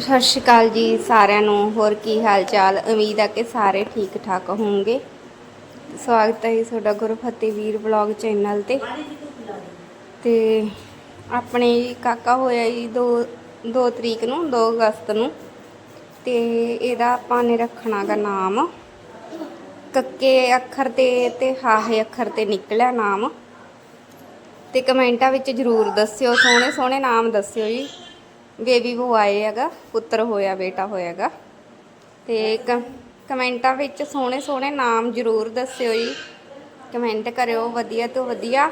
ਸਤਿ ਸ਼੍ਰੀ ਅਕਾਲ ਜੀ ਸਾਰਿਆਂ ਨੂੰ। ਹੋਰ ਕੀ ਹਾਲ ਚਾਲ ਉਮੀਦ ਆ ਕਿ ਸਾਰੇ ਠੀਕ ਠਾਕ ਹੋਵੋਗੇ। ਸਵਾਗਤ ਹੈ ਜੀ ਤੁਹਾਡਾ ਗੁਰਫਤਿਹ ਵੀਰ ਵਲੌਗ ਚੈਨਲ ਤੇ। ਤੇ ਆਪਣੇ ਕਾਕਾ ਹੋਇਆ ਜੀ 2 2 ਤਰੀਕ ਨੂੰ 2 ਅਗਸਤ ਨੂੰ। ਤੇ ਇਹਦਾ ਆਪਾਂ ਨੇ ਰੱਖਣਾ ਗਾ ਨਾਮ। ਕੱਕੇ ਅੱਖਰ ਤੇ ਤੇ ਹਾਹੇ ਅੱਖਰ ਤੇ ਨਿਕਲਿਆ ਨਾਮ। ਤੇ ਕਮੈਂਟਾਂ ਵਿੱਚ ਜਰੂਰ ਦੱਸਿਓ ਸੋਹਣੇ ਸੋਹਣੇ ਨਾਮ ਦੱਸਿਓ ਜੀ। ਬੇਬੀ ਬੁਆਏ ਹੈਗਾ, ਪੁੱਤਰ ਹੋਇਆ, ਬੇਟਾ ਹੋਇਆਗਾ ਤੇ ਕ- ਕਮੈਂਟਾਂ ਵਿੱਚ ਸੋਹਣੇ ਸੋਹਣੇ ਨਾਮ ਜਰੂਰ ਦੱਸਿਓ ਜੀ। ਕਮੈਂਟ ਕਰਿਓ, ਵਧੀਆ ਤੋਂ ਵਧੀਆ।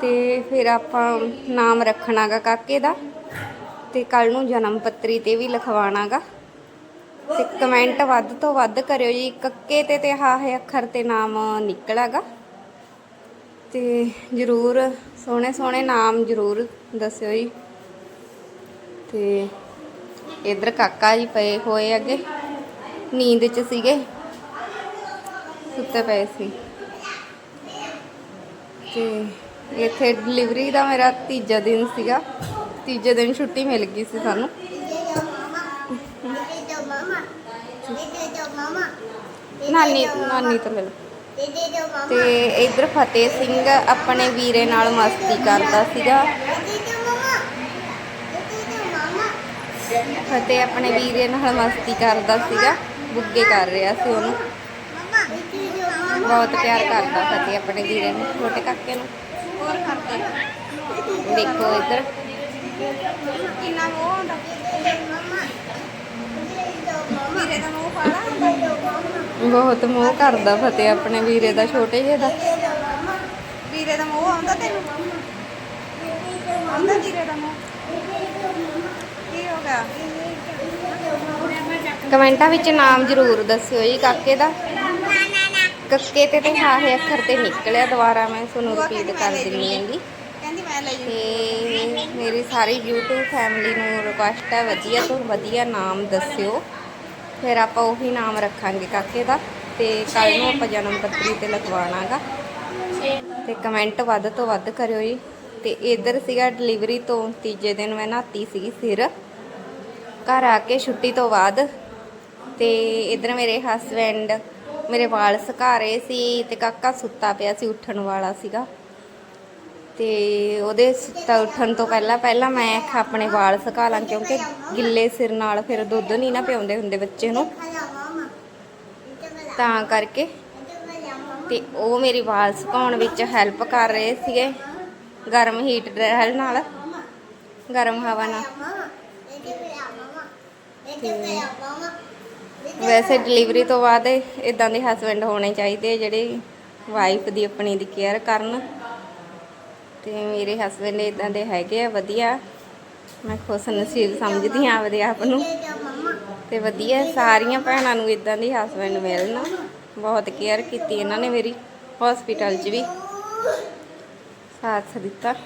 ਤੇ ਫਿਰ ਆਪਾਂ ਨਾਮ ਰੱਖਣਾਗਾ ਕਾਕੇ ਦਾ। ਤੇ ਕੱਲ ਨੂੰ ਜਨਮ ਪੱਤਰੀ ਤੇ ਵੀ ਲਿਖਵਾਣਾਗਾ। ਤੇ ਕਮੈਂਟ ਵੱਧ ਤੋਂ ਵੱਧ ਕਰਿਓ ਜੀ। ਕੱਕੇ ਤੇ ਤੇ ਹਾਹੇ ਅੱਖਰ ਤੇ ਨਾਮ ਨਿਕਲਾਗਾ। ਤੇ ਜਰੂਰ ਸੋਹਣੇ ਸੋਹਣੇ ਨਾਮ ਜਰੂਰ ਦੱਸਿਓ ਜੀ। ਤੇ ਇਧਰ ਕਾਕਾ ਜੀ ਪਏ ਹੋਏ ਅੱਗੇ, ਨੀਂਦ 'ਚ ਸੀਗੇ, ਸੁੱਤੇ ਪਏ ਸੀ। ਤੇ ਇੱਥੇ ਡਿਲੀਵਰੀ ਦਾ ਮੇਰਾ ਤੀਜਾ ਦਿਨ ਸੀਗਾ, ਤੀਜੇ ਦਿਨ ਛੁੱਟੀ ਮਿਲ ਗਈ ਸੀ ਸਾਨੂੰ। ਨਾਨੀ ਨਾਨੀ ਤੋਂ ਮਿਲ। ਤੇ ਇਧਰ ਫਤਿਹ ਸਿੰਘ ਆਪਣੇ ਵੀਰੇ ਨਾਲ ਮਸਤੀ ਕਰਦਾ ਸੀਗਾ। ਫਤਿਹ ਆਪਣੇ ਵੀਰੇ ਨਾਲ ਮਸਤੀ ਕਰਦਾ ਸੀਗਾ, ਬੁੱਗੇ ਕਰ ਰਿਹਾ ਸੀ ਉਹਨੂੰ। ਬਹੁਤ ਪਿਆਰ ਕਰਦਾ ਫਤਿਹ ਆਪਣੇ ਵੀਰੇ ਨੂੰ, ਛੋਟੇ ਕਾਕੇ ਨੂੰ। ਹੋਰ ਕਰਦਾ ਦੇਖੋ ਇੱਧਰ। ਕਿੰਨਾ ਮੋਹ ਹੁੰਦਾ ਵੀਰੇ ਦਾ ਮੋਹ ਪਾਲਾ ਬਹੁਤ ਮੋਹ ਕਰਦਾ ਫਤਿਹ ਆਪਣੇ ਵੀਰੇ ਦਾ, ਛੋਟੇ ਜਿਹੇ ਦਾ। ਵੀਰੇ ਦਾ ਮੋਹ ਆਉਂਦਾ ਤੈਨੂੰ? ਆਉਂਦਾ ਵੀਰੇ ਦਾ ਮੋਹ? ਕੀ ਹੋ ਗਿਆ ਕਮੈਂਟਾਂ ਵਿੱਚ ਨਾਮ ਜ਼ਰੂਰ ਦੱਸਿਓ ਜੀ, ਕਾਕੇ ਦਾ। ਕੱਕੇ ਤੇ ਤੇ ਹਾਹੇ ਅੱਖਰ ਤੇ ਨਿਕਲਿਆ ਦੁਬਾਰਾ, ਮੈਂ ਤੁਹਾਨੂੰ ਰਿਪੀਟ ਕਰ ਦਿੰਨੀ ਹੈਗੀ ਕਹਿੰਦੀ ਮੈਂ ਲੈ ਤੇ ਮੇਰੀ ਸਾਰੀ YouTube ਫੈਮਿਲੀ ਨੂੰ ਰਿਕੁਐਸਟ ਹੈ, ਵਧੀਆ ਤੋਂ ਵਧੀਆ ਨਾਮ ਦੱਸਿਓ। ਫਿਰ ਆਪਾਂ ਉਹੀ ਨਾਮ ਰੱਖਾਂਗੇ ਕਾਕੇ ਦਾ, ਤੇ ਕੱਲ ਨੂੰ ਆਪਾਂ ਜਨਮ ਪੱਤਰੀ ਤੇ ਲਿਖਵਾਉਣਾਗਾ ਤੇ ਕਮੈਂਟ ਵੱਧ ਤੋਂ ਵੱਧ ਕਰਿਓ ਜੀ। ਤੇ ਇਧਰ ਸੀਗਾ ਡਿਲੀਵਰੀ ਤੋਂ ਤੀਜੇ ਦਿਨ ਮੈਂ ਨਹਾਤੀ ਸੀਗੀ ਸਿਰ। ਘਰ ਆ ਕੇ ਛੁੱਟੀ ਤੋਂ ਬਾਅਦ ਤੇ ਇਧਰ ਮੇਰੇ ਹਸਬੈਂਡ ਮੇਰੇ ਵਾਲ ਸੁਕਾ ਰਹੇ ਸੀ ਤੇ ਕਾਕਾ ਸੁੱਤਾ ਪਿਆ ਸੀ ਉੱਠਣ ਵਾਲਾ ਸੀਗਾ। ਤੇ ਉਹਦੇ ਸੁੱਤਾ ਉੱਠਣ ਤੋਂ ਪਹਿਲਾਂ ਪਹਿਲਾਂ ਮੈਂ ਆਪਣੇ ਵਾਲ ਸੁਕਾ ਲਾਂ ਕਿਉਂਕਿ ਗਿੱਲੇ ਸਿਰ ਨਾਲ ਫਿਰ ਦੁੱਧ ਨਹੀਂ ਨਾ ਪਿਆਉਂਦੇ ਹੁੰਦੇ ਬੱਚੇ ਨੂੰ। ਤਾਂ ਕਰਕੇ ਤੇ ਉਹ ਮੇਰੀ ਵਾਲ ਸੁਕਾਉਣ ਵਿੱਚ ਹੈਲਪ ਕਰ ਰਹੇ ਸੀਗੇ। ਗਰਮ ਹੀਟ ਡਰੈਲ ਨਾਲ ਗਰਮ ਹਵਾ ਨਾਲ। ਵੈਸੇ ਡਿਲੀਵਰੀ ਤੋਂ ਬਾਅਦ ਇਦਾਂ ਦੇ ਹਸਬੰਡ ਹੋਣੇ ਚਾਹੀਦੇ ਜਿਹੜੇ ਵਾਈਫ ਦੀ ਆਪਣੀ ਦੀ ਕੇਅਰ ਕਰਨ। ਤੇ ਮੇਰੇ ਹਸਬੰਡ ਇਦਾਂ ਦੇ ਹੈਗੇ ਆ, ਵਧੀਆ। ਮੈਂ ਖੁਸ਼ ਨਸੀਬ ਸਮਝਦੀ ਹਾਂ ਆਪਦੇ ਆਪ ਨੂੰ। ਤੇ ਵਧੀਆ, ਸਾਰੀਆਂ ਭੈਣਾਂ ਨੂੰ ਇਦਾਂ ਦੇ ਹਸਬੰਡ ਮਿਲਣ। ਬਹੁਤ ਕੇਅਰ ਕੀਤੀ ਇਹਨਾਂ ਨੇ ਮੇਰੀ ਹਸਪੀਟਲ 'ਚ ਵੀ। Hadi, hadi tak.